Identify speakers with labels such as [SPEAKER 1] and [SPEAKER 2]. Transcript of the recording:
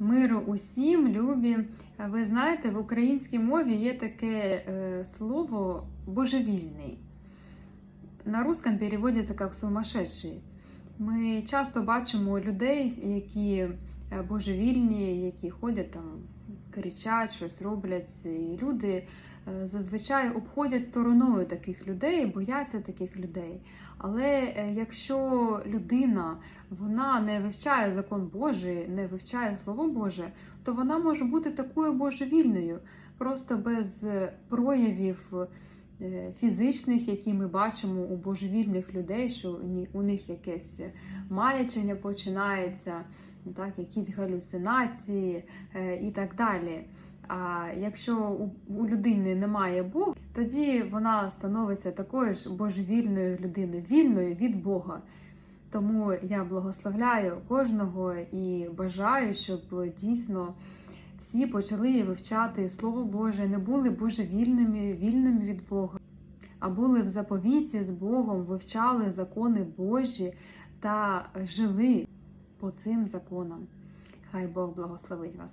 [SPEAKER 1] Миру усім, любі. Ви знаєте, в українській мові є таке е, слово божевільний. На русском переводиться як сумасшедший. Ми часто бачимо людей, які е, божевільні, які ходять там, кричать, щось роблять. І люди е, зазвичай обходять стороною таких людей, бояться таких людей. Але е, якщо людина вона не вивчає закон Божий, не вивчає Слово Боже, то вона може бути такою божевільною, просто без проявів е, фізичних, які ми бачимо у божевільних людей, що у них якесь маячення починається, так, якісь галюцинації е, і так далі. А якщо у, людини немає Бога, тоді вона становиться такою ж божевільною людиною, вільною від Бога. Тому я благословляю кожного і бажаю, щоб дійсно всі почали вивчати Слово Боже, не були божевільними, вільними від Бога, а були в заповіті з Богом, вивчали закони Божі та жили по цим законам. Хай Бог благословить вас.